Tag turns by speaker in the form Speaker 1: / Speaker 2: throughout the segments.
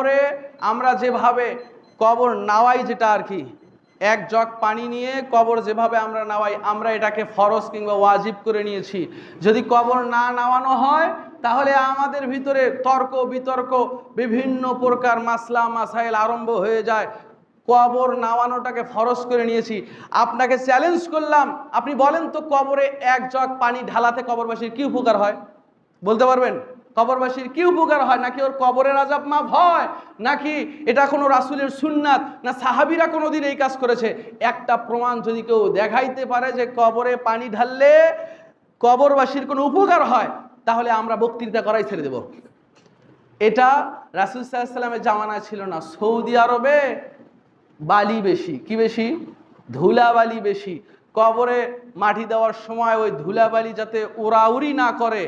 Speaker 1: কবরে আমরা যেভাবে কবর নাওয়াই যেটা আর কি, এক জগ পানি নিয়ে কবর যেভাবে আমরা নাওয়াই, আমরা এটাকে ফরজ কিংবা ওয়াজিব করে নিয়েছি। যদি কবর না নাওয়ানো হয়, তাহলে আমাদের ভিতরে তর্ক বিতর্ক, বিভিন্ন প্রকার মাসলা মাসাইল আরম্ভ হয়ে যায়। কবর নাওয়ানোটাকে ফরজ করে নিয়েছি। আপনাকে চ্যালেঞ্জ করলাম, আপনি বলেন তো কবরে এক জগ পানি ঢালাতে কবরবাসীর কী উপকার হয়? বলতে পারবেন? কবরবাসীর কি উপকার হয়? নাকি ওর কবরের আজাব মাফ হয়? নাকি এটা কোনো রাসুলের সুন্নাত? না সাহাবিরা কোনোদিন এই কাজ করেছে? একটা প্রমাণ যদি কেউ দেখাইতে পারে যে কবরে পানি ঢাললে কবরবাসীর কোনো উপকার হয়, তাহলে আমরা বক্তৃতা করাই ছেড়ে দেব। এটা রাসুল সাল্লামের জামানায় ছিল না। সৌদি আরবে বালি বেশি। কি বেশি? ধুলাবালি বেশি। কবরে মাটি দেওয়ার সময় ওই ধুলাবালি যাতে উড়াউড়ি না করে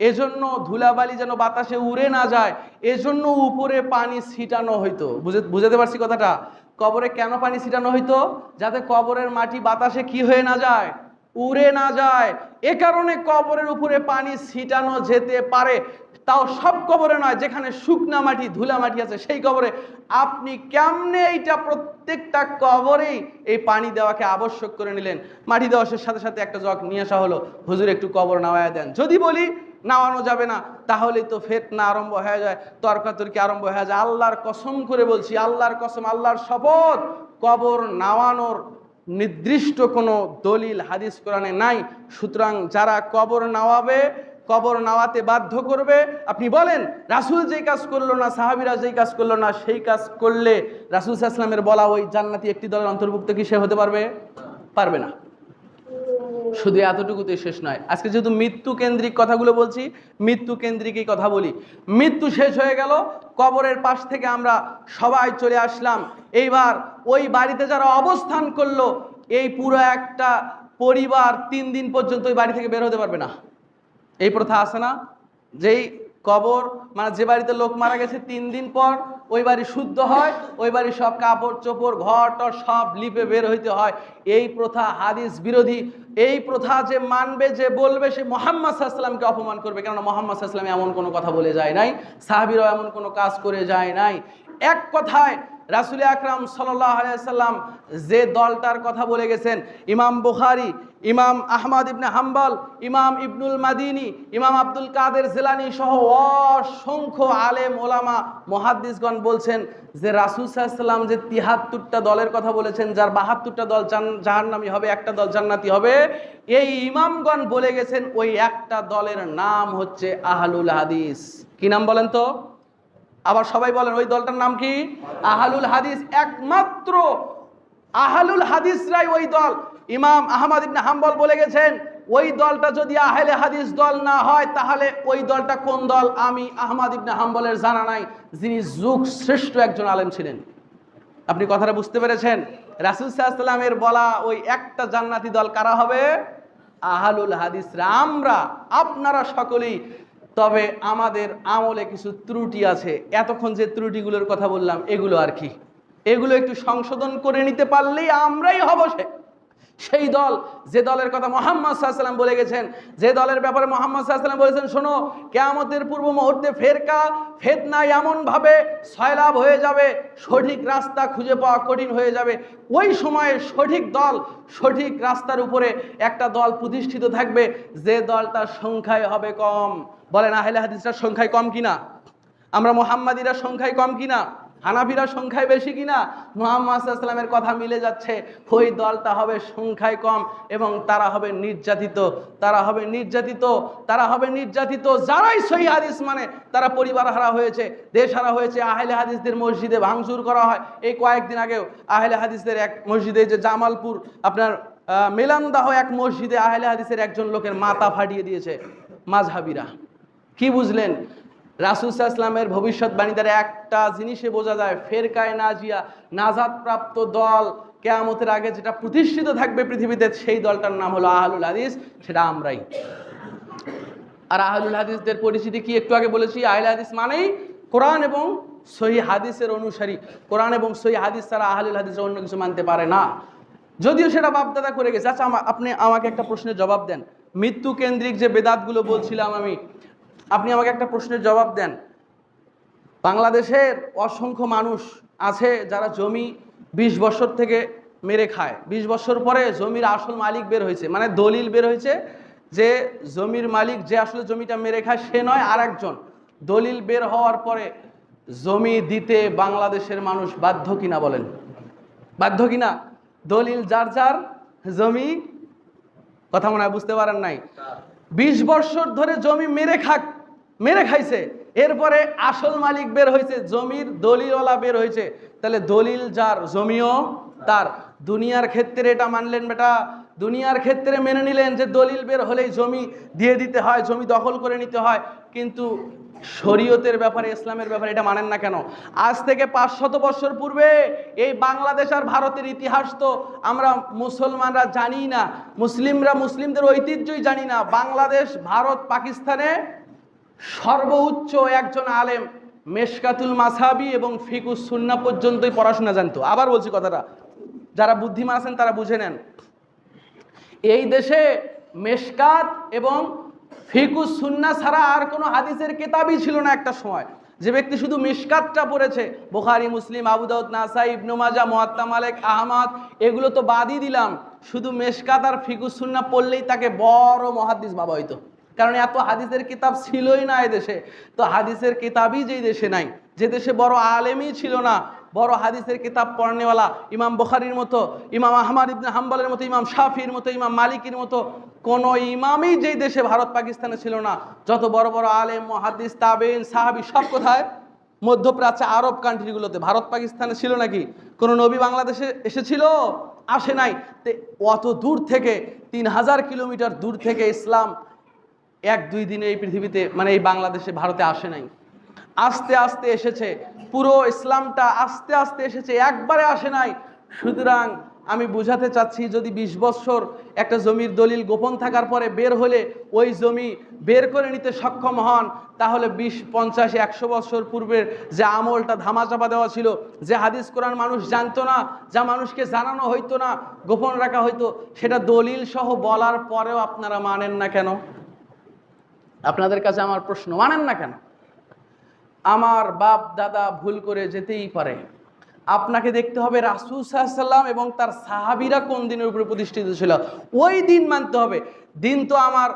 Speaker 1: এজন্য ধুলাবালি যেন বাতাসে উড়ে না যায়, এজন্য উপরে পানি ছিটানো হইতো। বুঝে বুঝাতে পারছি কথাটা? কবরে কেন পানি ছিটানো হইতো? যাতে কবরের মাটি বাতাসে কি হয়ে না যায়? উড়ে না যায়। এ কারণে কবরের উপরে পানি ছিটানো যেতে পারে। তাও সব কবরে নয়, যেখানে শুকনা মাটি, ধুলা মাটি আছে, সেই কবরে। আপনি কেমনে এইটা প্রত্যেকটা কবরেই এই পানি দেওয়াকে আবশ্যক করে নিলেন? মাটি দেওয়ার সাথে সাথে একটা জগ নিয়ে আসা হলো। হুজুর একটু কবর নামায়া দেন। যদি বলি নামানো যাবে না তাহলে তো ফেতনা আরম্ভ হয়ে যায়, তর্কাতর্কি আরম্ভ হয়ে যায়। আল্লাহর কসম করে বলছি, আল্লাহর কসম, আল্লাহর শপথ, কবর নামানোর নির্দিষ্ট কোনো দলিল হাদিস কোরআনে নাই। সুতরাং যারা কবর নাওয়াবে কবর নাওয়াতে বাধ্য করবে, আপনি বলেন, রাসুল যেই কাজ করল না, সাহাবিরা যেই কাজ করল না, সেই কাজ করলে রাসুল সাহসালামের বলা ওই জান্নাতি একটি দলের অন্তর্ভুক্ত কি সে হতে পারবে? পারবে না। শুধু এতটুকুতে শেষ নয়। আজকে যেহেতু মৃত্যু কেন্দ্রিক কথাগুলো বলছি, মৃত্যু কেন্দ্রিকই কথা বলি। মৃত্যু শেষ হয়ে গেল, কবরের পাশ থেকে আমরা সবাই চলে আসলাম। এইবার ওই বাড়িতে যারা অবস্থান করল, এই পুরো একটা পরিবার তিন দিন পর্যন্ত ওই বাড়ি থেকে বের হতে পারবে না। এই প্রথা আছে না? যেই কবর মানে যে বাড়িতে লোক মারা গেছে তিন দিন পর, ওই বাড়ি শুদ্ধ হয়, ওই বাড়ি সব কাপড় চোপড়, ঘর টর সব লিপে বের হইতে হয়। এই প্রথা হাদিস বিরোধী। এই প্রথা যে মানবে, যে বলবে, সে মোহাম্মদ সাহাশাল্লামকে অপমান করবে। কেননা মোহাম্মদ সাহাশাল্লাম এমন কোনো কথা বলে যায় নাই। সাহাবিরাও এমন কোনো কাজ করে যায় নাই। এক কথায় রাসুল আকরাম সাল্লাম যে দলটার কথা বলে গেছেন, ইমাম বুখারি, ইমাম আহমদ ইবনে হাম্বল, ইমাম ইবনুল মাদিনী, ইমাম আব্দুল কাদের জেলানি সহ অসংখ্য আলেম, ওলামা, মহাদ্দিসগণ বলছেন যে রাসুল সাল্লাম যে তিহাত্তরটা দলের কথা বলেছেন, যার বাহাত্তরটা দল জাহান্নামি হবে, একটা দল জান্নাতি হবে, এই ইমামগণ বলে গেছেন ওই একটা দলের নাম হচ্ছে আহলুল হাদিস। কি নাম বলেন তো? আবার সবাই বলেন, ওই দলটার নাম কি? আহালুল হাদিস। একমাত্র আহালুল হাদিসরাই ওই দল। ইমাম আহমদ ইবনে হাম্বল বলে গেছেন, ওই দলটা যদি আহলে হাদিস দল না হয়, তাহলে ওই দলটা কোন দল? আমি আহমদ ইবনে হাম্বলের জানা নাই, যিনি যুগ শ্রেষ্ঠ একজন আলেম ছিলেন। আপনি কথাটা বুঝতে পেরেছেন? রাসুল সাল্লামের বলা ওই একটা জান্নাতি দল কারা হবে? আহালুল হাদিসরা। আমরা, আপনারা সকলেই তবে আমাদের আমলে কিছু ত্রুটি আছে। এতক্ষণ যে ত্রুটিগুলোর কথা বললাম, এগুলো আর কি? এগুলো একটু সংশোধন করে নিতে পারলেই আমরাই হব সে। সেই দল, যে দলের কথা মোহাম্মদ সাল্লাম বলে গেছেন, যে দলের ব্যাপারে মোহাম্মদ সাল্লাম বলেছেন, শোনো, কেয়ামতের পূর্ব মুহূর্তে ফেরকা, ফেতনা এমনভাবে সয়লাভ হয়ে যাবে, সঠিক রাস্তা খুঁজে পাওয়া কঠিন হয়ে যাবে। ওই সময়ে সঠিক দল, সঠিক রাস্তার উপরে একটা দল প্রতিষ্ঠিত থাকবে, যে দলটার সংখ্যায় হবে কম। বলেন আহলে হাদিসটার সংখ্যায় কম কিনা? আমরা মোহাম্মদীরা সংখ্যায় কম কিনা? হানাফিরা সংখ্যায় বেশি কিনা? মোহাম্মদ সাল্লামের কথা মিলে যাচ্ছে। ওই দলটা হবে সংখ্যায় কম এবং তারা হবে নির্যাতিত। তারা হবে নির্যাতিত। তারা হবে নির্যাতিত। যারাই সহি হাদিস মানে তারা পরিবার হারা হয়েছে, দেশ হারা হয়েছে। আহলে হাদিসদের মসজিদে ভাঙচুর করা হয়। এই কয়েকদিন আগেও আহলে হাদিসদের এক মসজিদে যে জামালপুর, আপনার মেলান্দাহ এক মসজিদে আহলে হাদিসের একজন লোকের মাথা ফাটিয়ে দিয়েছে। মাঝহাবিরা কি বুঝলেন? রাসুল ইসলামের একটা জিনিসে বোঝা যায়, ফেরকায় নাজিয়া নাজাদ প্রাপ্ত দল কেয়ামতের আগে যেটা প্রতিষ্ঠিত থাকবে পৃথিবীতে, সেই দলটার নাম হলো আহলুল হাদিস, সেটা আমরাই। আর আহলুল হাদিসদের পরিচিতি কি একটু আগে বলেছি? আহল হাদিস মানেই কোরআন এবং সহি হাদিসের অনুসারী। কোরআন এবং সহি হাদিস ছাড়া আহলুল হাদিসের অন্য কিছু মানতে পারে না। যদিও সেটা বাপদাদা করে গেছে। আচ্ছা আপনি আমাকে একটা প্রশ্নের জবাব দেন। মৃত্যু কেন্দ্রিক যে বেদাতগুলো বলছিলাম আমি আপনি আমাকে একটা প্রশ্নের জবাব দেন। বাংলাদেশের অসংখ্য মানুষ আছে যারা জমি বিশ বছর থেকে মেরে খায়। বিশ বছর পরে জমির আসল মালিক বের হয়েছে। মানে দলিল বের হয়েছে যে জমির মালিক যে আসলে জমিটা মেরে খায় সে নয় আর একজন দলিল বের হওয়ার পরে জমি দিতে বাংলাদেশের মানুষ বাধ্য কিনা বলেন? বাধ্য কিনা? দলিল যার যার জমি কথা মনে হয় বুঝতে পারেন নাই। বিশ বছর ধরে জমি মেরে খাক মেরে খাইছে। এরপরে আসল মালিক বের হয়েছে জমির দলিলওয়ালা বের হয়েছে তাহলে দলিল যার, জমিও তার। দুনিয়ার ক্ষেত্রে এটা মানলেন বেটা। দুনিয়ার ক্ষেত্রে মেনে নিলেন যে দলিল বের হলেই জমি দিয়ে দিতে হয়, জমি দখল করে নিতে হয়। কিন্তু শরীয়তের ব্যাপারে, ইসলামের ব্যাপারে এটা মানেন না কেন? আজ থেকে পাঁচশত বছর পূর্বে এই বাংলাদেশ আর ভারতের ইতিহাস তো আমরা মুসলমানরা জানি না। মুসলিমরা মুসলিমদের ঐতিহ্যই জানি না। বাংলাদেশ, ভারত, পাকিস্তানে সর্বোচ্চ একজন আলেম মেশকাতুল মাসাবি এবং ফিকুস সুন্না পর্যন্তই পড়াশোনা জানতো। আবার বলছি কথাটা, যারা বুদ্ধিমান আছেন তারা বুঝে নেন। এই দেশে মেশকাত এবং ফিকুস সুন্না ছাড়া আর কোনো হাদিসের কেতাবই ছিল না একটা সময়। যে ব্যক্তি শুধু মিশকাতটা পড়েছে, বোখারি, মুসলিম আবুদাউদ নাসাই, ইবনু মাজা মোয়াত্তা, মালেক, আহমদ, এগুলো তো বাদই দিলাম। শুধু মেশকাত আর ফিকুস সুন্না পড়লেই তাকে বড় মহাদিস বাবা হইতো। কারণ এত হাদিসের কিতাব ছিলই না এদেশে তো হাদিসের কিতাবই যেই দেশে নাই, যে দেশে বড় আলেমই ছিল না, বড় হাদিসের কিতাব পড়নেওয়ালা ইমাম বখারির মতো, ইমাম আহমদ ইবনে হাম্বলের মতো, ইমাম শাফির মতো, ইমাম মালিকের মতো কোন ইমামই যেই দেশে ভারত পাকিস্তানে ছিল না। যত বড় বড় আলেম মহাদিস তাবেন সাহাবি সব কোথায়? মধ্যপ্রাচ্য, আরব কান্ট্রিগুলোতে ভারত পাকিস্তানে ছিল নাকি? কোনো নবী বাংলাদেশে এসেছিল? আসে নাই। অত দূর থেকে, তিন হাজার কিলোমিটার দূর থেকে ইসলাম এক, দুই দিনে এই পৃথিবীতে মানে এই বাংলাদেশে, ভারতে আসে নাই। আস্তে আস্তে এসেছে। পুরো ইসলামটা আস্তে আস্তে এসেছে। একবারে আসে নাই। সুতরাং আমি বুঝাতে চাচ্ছি, যদি বিশ বছর একটা জমির দলিল গোপন থাকার পরে বের হলে ওই জমি বের করে নিতে সক্ষম হন, তাহলে বিশ, পঞ্চাশ, একশো বছর পূর্বের যে আমলটা ধামাচাপা দেওয়া ছিল, যে হাদিস কোরআন মানুষ জানতো না, যা মানুষকে জানানো হইতো না, গোপন রাখা হইতো, সেটা দলিল সহ বলার পরেও আপনারা মানেন না কেন? আপনাদের কাছে আমার প্রশ্ন, মানেন না কেন? আমার বাপ, দাদা ভুল করে যেতেই পারে। আপনাকে দেখতে হবে রাসুল সাল্লাম এবং তার সাহাবিরা কোন দিনের উপরে প্রতিষ্ঠিত ছিল? ওই দিন মানতে হবে। দিন তো আমার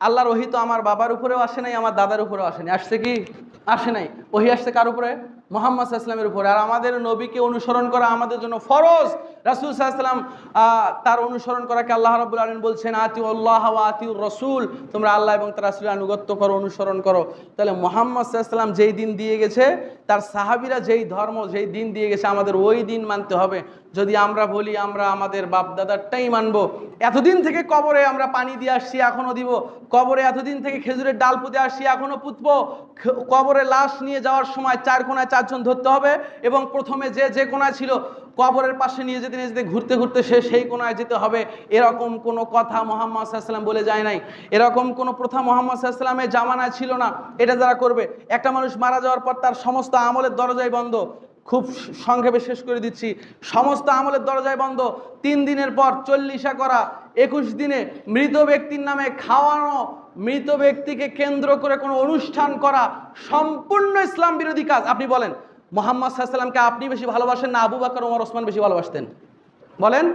Speaker 1: আল্লাহ রহিত আমার বাবার উপরেও আসে নাই, আমার দাদার উপরেও আসে নাই। আসছে কি? আসে নাই। ওহি আসছে কার উপরে? মোহাম্মদ সাল্লামের উপরে। আর আমাদের নবীকে অনুসরণ করা আমাদের জন্য ফরজ। রাসুল সাল্লাম তার অনুসরণ করাকে আল্লাহ রাবুল আলম বলছেন আতি আল্লাহ আতিউর রসুল তোমরা আল্লাহ এবং তার রাসুলের আনুগত্য করো অনুসরণ করো। তাহলে মোহাম্মদ সাল্লাম যেই দিন দিয়ে গেছে, তার সাহাবিরা যেই ধর্ম, যেই দিন দিয়ে গেছে, আমাদের ওই দিন মানতে হবে। যদি আমরা বলি, আমরা আমাদের বাপদাদারটাই মানবো। এতদিন থেকে কবরে আমরা পানি দিয়ে আসছি এখনও দিব। কবরে এতদিন থেকে খেজুরের ডাল পুঁতে আসছি এখনও পুঁতবো। কবরে লাশ নিয়ে যাওয়ার সময় চার কোনায় চারজন ধরতে হবে এবং প্রথমে যে যে কোনায় ছিল কবরের পাশে নিয়ে যেতে নিয়ে যেতে, ঘুরতে ঘুরতে সে সেই কোনায় যেতে হবে। এরকম কোনো কথা মোহাম্মদ সাল্লাম বলে যায় নাই। এরকম কোনো প্রথা মোহাম্মদ সাল্লামের জামানায় ছিল না। এটা যারা করবে, একটা মানুষ মারা যাওয়ার পর তার সমস্ত আমলের দরজাই বন্ধ। খুব সংক্ষেপে শেষ করে দিচ্ছি। সমস্ত আমলের দরজায় বন্ধ। তিন দিনের পর চল্লিশা করা, একুশ দিনে মৃত ব্যক্তির নামে খাওয়ানো মৃত ব্যক্তিকে কেন্দ্র করে কোনো অনুষ্ঠান করা সম্পূর্ণ ইসলাম বিরোধী কাজ। আপনি বলেন, মোহাম্মদ সাল্লামকে আপনি বেশি ভালোবাসেন না আবু বাকর ওমর ওসমান বেশি ভালোবাসতেন? বলেন,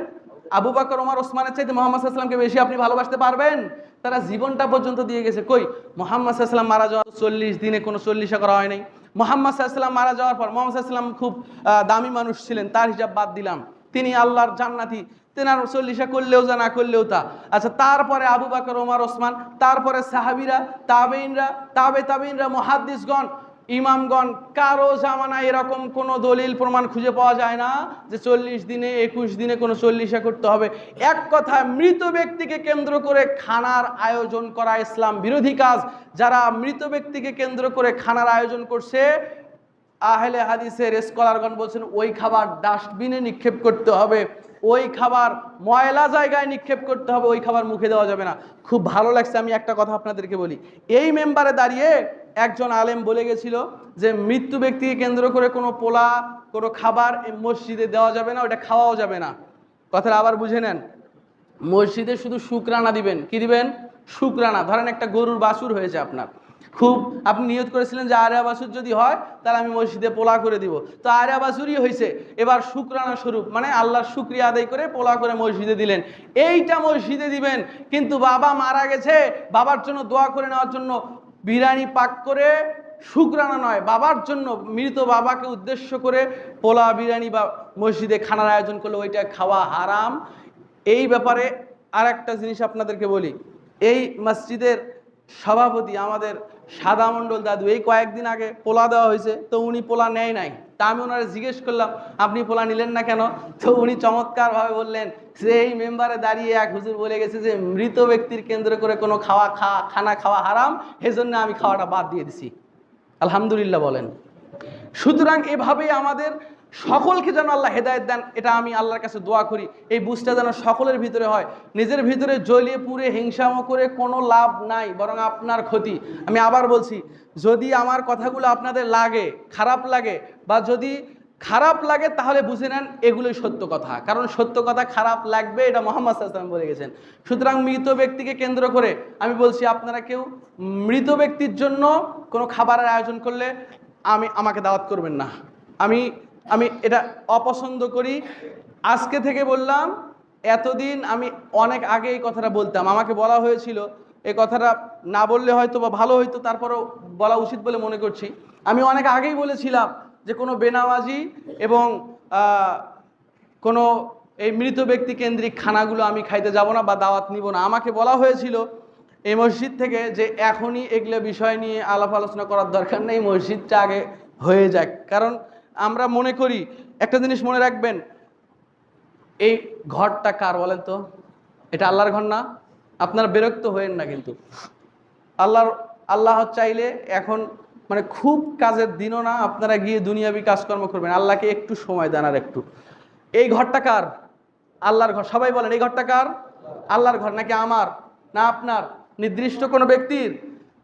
Speaker 1: আবু বাকর ওমর ওসমানের চাইতে মোহাম্মদ সাল্লামকে বেশি আপনি ভালোবাসতে পারবেন? তারা জীবনটা পর্যন্ত দিয়ে গেছে। কই? মোহাম্মদ সাল্লাম মারা যাওয়ার চল্লিশ দিনে কোনো চল্লিশা করা হয় নাই। মোহাম্মদ সাল্লাম মারা যাওয়ার পর মোহাম্মদ সাল্লাম খুব দামি মানুষ ছিলেন, তার হিসাব বাদ দিলাম। তিনি আল্লাহর জান্নাতি তেনার চল্লিশা করলেও যা, না করলেও তা। আচ্ছা তারপরে আবু বাকর, ওমর, ওসমান, তারপরে সাহাবিরা তাবেইনরা তাবে তাবেইনরা মহাদ্দিসগণ, ইমামগণ, কারও জামানা এরকম কোনো দলিল, প্রমাণ খুঁজে পাওয়া যায় না যে চল্লিশ দিনে, একুশ দিনে কোনো চল্লিশা করতে হবে। এক কথা মৃত ব্যক্তিকে কেন্দ্র করে খানার আয়োজন করা ইসলাম বিরোধী কাজ। যারা মৃত ব্যক্তিকে কেন্দ্র করে খানার আয়োজন করছে, আহলে হাদিসের স্কলারগণ বলছেন, ওই খাবার ডাস্টবিনে নিক্ষেপ করতে হবে। ওই খাবার ময়লা জায়গায় নিক্ষেপ করতে হবে, ওই খাবার মুখে দেওয়া যাবে না। খুব ভালো লাগছে, আমি একটা কথা আপনাদেরকে বলি। এই মেম্বারে দাঁড়িয়ে একজন আলেম বলে গেছিল যে, মৃত্যু ব্যক্তিকে কেন্দ্র করে কোনো পোলা, কোনো খাবার মসজিদে দেওয়া যাবে না ওটা খাওয়াও যাবে না। কথাটা আবার বুঝে নেন। মসজিদে শুধু শুকরানা দিবেন। কি দিবেন? শুকরানা। ধরেন একটা গরুর বাছুর হয়েছে আপনার। খুব আপনি নিয়ত করেছিলেন যে আরিয়া বাসুর যদি হয়, তাহলে আমি মসজিদে পোলা করে দিব। তো আরিয়া বাসুরই হয়েছে এবার শুক্রানা স্বরূপ মানে আল্লাহর শুক্রিয়া আদায় করে পোলা করে মসজিদে দিলেন। এইটা মসজিদে দিবেন, কিন্তু বাবা মারা গেছে, বাবার জন্য দোয়া করে নেওয়ার জন্য বিরিয়ানি পাক করে শুক্রানা নয়, বাবার জন্য মৃত বাবাকে উদ্দেশ্য করে পোলা বিরিয়ানি বা মসজিদে খানার আয়োজন করলে, ওইটা খাওয়া হারাম। এই ব্যাপারে আর একটা জিনিস আপনাদেরকে বলি। এই মসজিদের সভাপতি আমাদের সাদা মণ্ডল দাদু, এই কয়েকদিন আগে পোলা দেওয়া হয়েছে, তো উনি পোলা নেয় নাই। তা আমি ওনারা জিজ্ঞেস করলাম, আপনি পোলা নিলেন না কেন? তো উনি চমৎকারভাবে বললেন, যে এই মেম্বারে দাঁড়িয়ে এক হুজুর বলে গেছে যে, মৃত ব্যক্তির কেন্দ্র করে কোনো খাওয়া খাওয়া খানা খাওয়া হারাম সেজন্য আমি খাওয়াটা বাদ দিয়ে দিছি। আলহামদুলিল্লাহ বলেন। সুতরাং এভাবেই আমাদের সকলকে যেন আল্লাহ হেদায়ত দেন, এটা আমি আল্লাহর কাছে দোয়া করি। এই বুঝটা যেন সকলের ভিতরে হয়। নিজের ভিতরে জ্বলিয়ে পুড়ে, হিংসামো করে কোনো লাভ নাই, বরং আপনার ক্ষতি। আমি আবার বলছি, যদি আমার কথাগুলো আপনাদের লাগে, খারাপ লাগে, বা যদি খারাপ লাগে, তাহলে বুঝে নেন, এগুলোই সত্য কথা। কারণ সত্য কথা খারাপ লাগবে, এটা মোহাম্মদ সাল্লাম বলে গেছেন। সুতরাং মৃত ব্যক্তিকে কেন্দ্র করে আমি বলছি, আপনারা কেউ মৃত ব্যক্তির জন্য কোনো খাবারের আয়োজন করলে আমি, আমাকে দাওয়াত করবেন না। আমি আমি এটা অপছন্দ করি। আজকে থেকে বললাম, এতদিন আমি অনেক আগে এই কথাটা বলতাম। আমাকে বলা হয়েছিল এই কথাটা না বললে হয়তো বা ভালো হইতো, তারপরেও বলা উচিত বলে মনে করছি। আমি অনেক আগেই বলেছিলাম যে কোনো বেনামাজি এবং কোনো এই মৃত ব্যক্তি কেন্দ্রিক খানাগুলো আমি খাইতে যাব না বা দাওয়াত নিব না। আমাকে বলা হয়েছিল এই মসজিদ থেকে যে এখনই এগুলো বিষয় নিয়ে আলাপ আলোচনা করার দরকার নেই, মসজিদটা আগে হয়ে যাক। কারণ আমরা মনে করি, একটা জিনিস মনে রাখবেন, এই ঘরটা কার বলেন তো? এটা আল্লাহর ঘর না? আপনারা বিরক্ত হয়েন না কিন্তু। আল্লাহর, আল্লাহ চাইলে এখন মানে খুব কাজের দিনও না, আপনারা গিয়ে দুনিয়াবি কাজকর্ম করবেন। আল্লাহকে একটু সময় দেন আর একটু। এই ঘরটা কার? আল্লাহর ঘর। সবাই বলেন, এই ঘরটা কার? আল্লাহর ঘর। নাকি আমার? না আপনার? নির্দিষ্ট কোনো ব্যক্তির?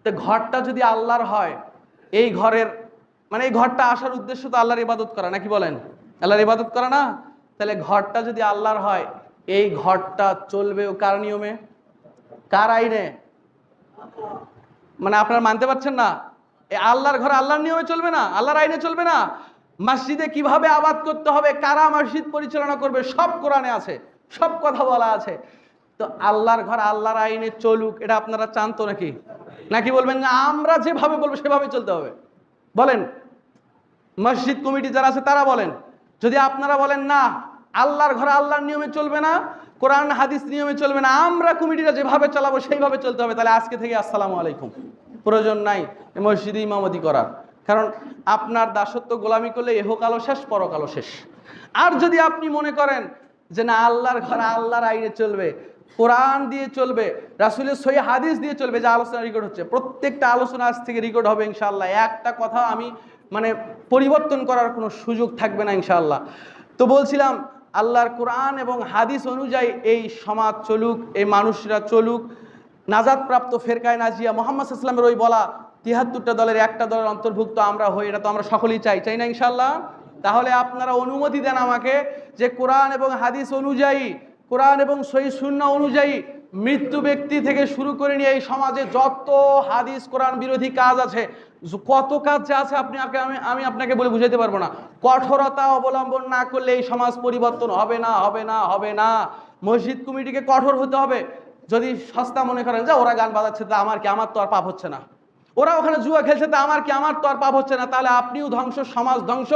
Speaker 1: তো ঘরটা যদি আল্লাহর হয়, এই ঘরের মানে এই ঘরটা আসার উদ্দেশ্য তো আল্লাহর ইবাদত করা, নাকি বলেন? আল্লাহর ইবাদত করা না? তাহলে ঘরটা যদি আল্লাহর হয়, এই ঘরটা চলবেও কার নিয়মে? কার আইনে? মানে আপনারা মানতে পারছেন না? এই আল্লাহর ঘর আল্লাহর নিয়মে চলবে না? আল্লাহর আইনে চলবে না? মসজিদে কীভাবে আবাদ করতে হবে? কারা মসজিদ পরিচালনা করবে? সব কোরআনে আছে, সব কথা বলা আছে। তো আল্লাহর ঘর আল্লাহর আইনে চলুক, এটা আপনারা চান তো নাকি? নাকি বলবেন না আমরা যেভাবে বলব সেভাবে চলতে হবে? বলেন। মসজিদ কমিটি যারা আছে, তারা বলেন। যদি আপনারা বলেন, না, আল্লাহর ঘরে আল্লাহর নিয়মে চলবে না, কোরআন, হাদিস নিয়মে চলবে না, আমরা কমিটিটা যেভাবে চালাবো, সেইভাবে চলতে হবে। তাহলে আজকে থেকে আসসালামু আলাইকুম। প্রয়োজন নাই মসজিদে ইমামতি করার। কারণ আপনার দাসত্ব গোলামি করলে এহকালও শেষ পরকালও শেষ। আর যদি আপনি মনে করেন যে, না, আল্লাহর ঘরে আল্লাহর আইনে চলবে, কোরআন দিয়ে চলবে, রাসুলের সই হাদিস দিয়ে চলবে, যে আলোচনা রেকর্ড হচ্ছে। প্রত্যেকটা আলোচনা আজ থেকে রেকর্ড হবে ইনশাল্লাহ একটা কথা আমি মানে পরিবর্তন করার কোনো সুযোগ থাকবে না ইনশাআল্লাহ। তো বলছিলাম, আল্লাহর কোরআন এবং হাদিস অনুযায়ী এই সমাজ চলুক, এই মানুষরা চলুক, নাজাদপ্রাপ্ত ফেরকায় নাজিয়া মোহাম্মদ ইসলামের ওই বলা তিয়াত্তরটা দলের একটা দলের অন্তর্ভুক্ত আমরা হই, এটা তো আমরা সকলেই চাই চাই না ইনশাল্লাহ তাহলে আপনারা অনুমতি দেন আমাকে যে কোরআন এবং হাদিস অনুযায়ী, কোরআন এবং সই শূন্য অনুযায়ী মৃত্যু ব্যক্তি থেকে শুরু করে নিয়ে এই সমাজে যত হাদিস, কোরআন বিরোধী কাজ আছে কত কাজ যে আছে আপনি আমি আমি আপনাকে বলে বুঝাইতে পারব না। কঠোরতা অবলম্বন না করলে এই সমাজ পরিবর্তন হবে না হবে না হবে না। মসজিদ কমিটিকে কঠোর হতে হবে। যদি সস্তা মনে করেন যে ওরা গান বাজাচ্ছে, তা আমার কি, আমার তো আর পাপ হচ্ছে না। ওরা ওখানে জুয়া খেলছে, তা আমার কি, আমার তো আর পাপ হচ্ছে না। তাহলে আপনিও ধ্বংস, সমাজ ধ্বংস।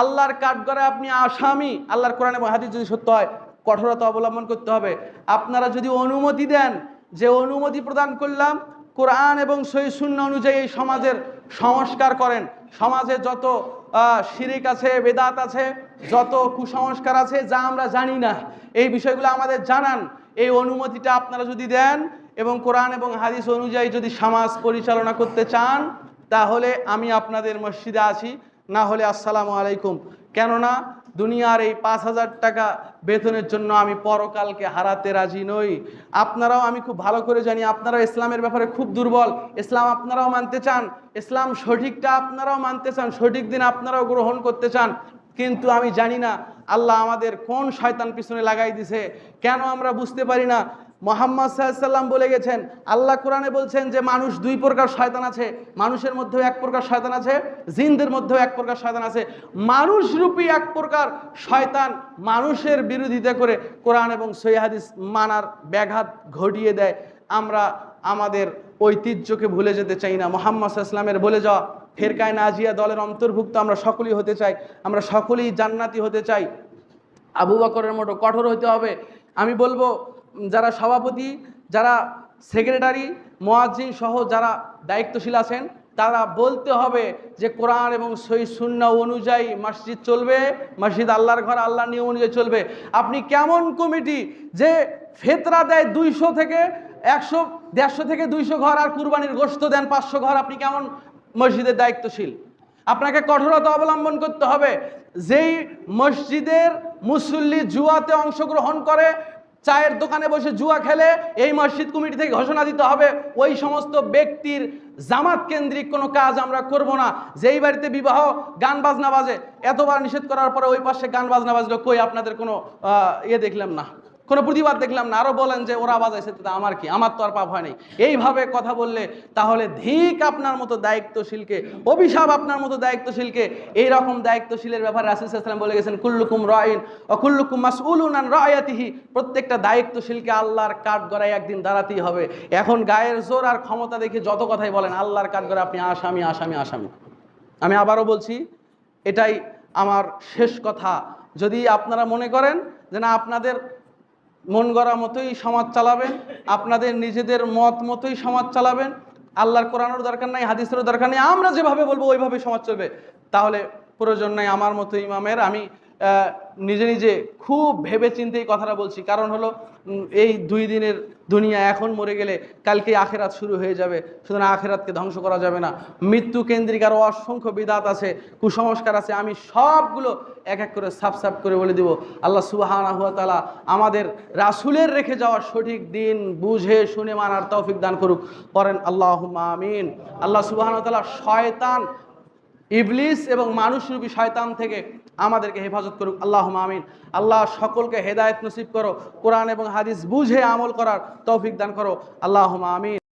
Speaker 1: আল্লাহর কাঠগড়ে আপনি আসামি। আল্লাহর কোরআন হাদিস যদি সত্য হয় কঠোরতা অবলম্বন করতে হবে। আপনারা যদি অনুমতি দেন যে অনুমতি প্রদান করলাম, কোরআন এবং সহি শূন্য অনুযায়ী সমাজের সংস্কার করেন। সমাজে যত শিরিক আছে, বেদাত আছে, যত কুসংস্কার আছে, যা আমরা জানি না, এই বিষয়গুলো আমাদের জানান। এই অনুমতিটা আপনারা যদি দেন এবং কোরআন এবং হাদিস অনুযায়ী যদি সমাজ পরিচালনা করতে চান, তাহলে আমি আপনাদের মসজিদে আছি। না হলে আসসালামু আলাইকুম। কেননা দুনিয়ার এই পাঁচ হাজার টাকা বেতনের জন্য আমি পরকালকে হারাতে রাজি নই। আপনারাও আমি খুব ভালো করে জানি, আপনারাও ইসলামের ব্যাপারে খুব দুর্বল। ইসলাম আপনারাও মানতে চান, ইসলাম সঠিকটা আপনারাও মানতে চান, সঠিক দিন আপনারাও গ্রহণ করতে চান। কিন্তু আমি জানি না আল্লাহ আমাদের কোন শয়তান পিছনে লাগাই দিছে। কেন আমরা বুঝতে পারি না? মোহাম্মদ সাল্লাম বলে গেছেন, আল্লাহ কোরআনে বলছেন যে মানুষ দুই প্রকার শয়তান আছে, মানুষের মধ্যেও এক প্রকার শয়তান আছে, জিনদের মধ্যেও এক প্রকার শয়তান আছে। মানুষরূপী এক প্রকার শয়তান মানুষের বিরোধিতা করে কোরআন এবং সৈহাদিস মানার ব্যাঘাত ঘটিয়ে দেয়। আমরা আমাদের ঐতিহ্যকে ভুলে যেতে চাই না। মোহাম্মদ ইসলামের বলে যাওয়া, ফেরকায় নাজিয়া দলের অন্তর্ভুক্ত আমরা সকলেই হতে চাই, আমরা সকলেই জান্নাতি হতে চাই। আবু বকরের মতো কঠোর হতে হবে। আমি বলব যারা সভাপতি, যারা সেক্রেটারি মোয়াজ্জিন সহ যারা দায়িত্বশীল আছেন, তারা বলতে হবে যে কোরআন এবং সই শূন্য অনুযায়ী মসজিদ চলবে, মসজিদ আল্লাহর ঘর আল্লাহ নিয়ম অনুযায়ী চলবে। আপনি কেমন কমিটি যে ফেতরা দেয় দুইশো থেকে একশো, দেড়শো থেকে দুইশো ঘর আর কুরবানির গোস্ত দেন পাঁচশো ঘর, আপনি কেমন মসজিদের দায়িত্বশীল? আপনাকে কঠোরতা অবলম্বন করতে হবে। যেই মসজিদের মুসল্লি জুয়াতে অংশগ্রহণ করে চায়ের দোকানে বসে জুয়া খেলে এই মসজিদ কমিটি থেকে ঘোষণা দিতে হবে, ওই সমস্ত ব্যক্তির জামাত কেন্দ্রিক কোনো কাজ আমরা করব না। যেই বাড়িতে বিবাহ, গান বাজনা বাজে, এতবার নিষেধ করার পরে ওই পাশে গান বাজনা বাজলো, কই আপনাদের কোনো ইয়ে দেখলাম না। কোনো প্রতিবাদ দেখলাম না আরও বলেন যে ওরা বাজাইছে তা আমার কি? আমার তো আর পাপ হয় নাই। এইভাবে কথা বললে তাহলে ধিক আপনার মতো দায়িত্বশীলকে, অভিশাপ আপনার মতো দায়িত্বশীলকে এই রকম দায়িত্বশীলের ব্যাপারে রাসুলাম বলে গেছেন, কুল্লুকুম রাইন ও কুল্লুকুম মাসউলুন আন রায়াতিহি। প্রত্যেকটা দায়িত্বশীলকে আল্লাহর কাঠ গড়ায় একদিন দাঁড়াতেই হবে। এখন গায়ের জোর আর ক্ষমতা দেখে যত কথাই বলেন, আল্লাহর কাঠ গড়ে আপনি আসামি আসামি আসামি। আমি আবারও বলছি, এটাই আমার শেষ কথা। যদি আপনারা মনে করেন যে না, আপনাদের মন গড়া মতোই সমাজ চালাবেন, আপনাদের নিজেদের মত মতোই সমাজ চালাবেন। আল্লাহর কোরআনের দরকার নাই, হাদিসেরও দরকার নেই, আমরা যেভাবে বলব ওইভাবে সমাজ চলবে। তাহলে প্রয়োজন নাই আমার মতো ইমামের, আমি নিজে নিজে খুব ভেবে চিন্তে এই কথাটা বলছি। কারণ হলো এই দুই দিনের দুনিয়া এখন মরে গেলে কালকে আখেরাত শুরু হয়ে যাবে, সুতরাং আখেরাতকে ধ্বংস করা যাবে না। মৃত্যু কেন্দ্রিক আরও অসংখ্য বিদাত আছে, কুসংস্কার আছে, আমি সবগুলো এক এক করে সাফ সাফ করে বলে দিব। আল্লাহ সুবাহানা হুয়া তালা আমাদের রাসুলের রেখে যাওয়া সঠিক দিন বুঝে শুনে মানার তৌফিক দান করুক। করেন আল্লাহ আমিন। আল্লাহ সুবাহানা তালা শয়তান ইবলিস এবং মানুষরূপী শয়তান থেকে আমাদেরকে হেফাজত করুক। আল্লাহ আমিন। আল্লাহ সকলকে হেদায়ত নসিব করো। কোরআন এবং হাদিস বুঝে আমল করার তৌফিক দান করো। আল্লাহ আমিন।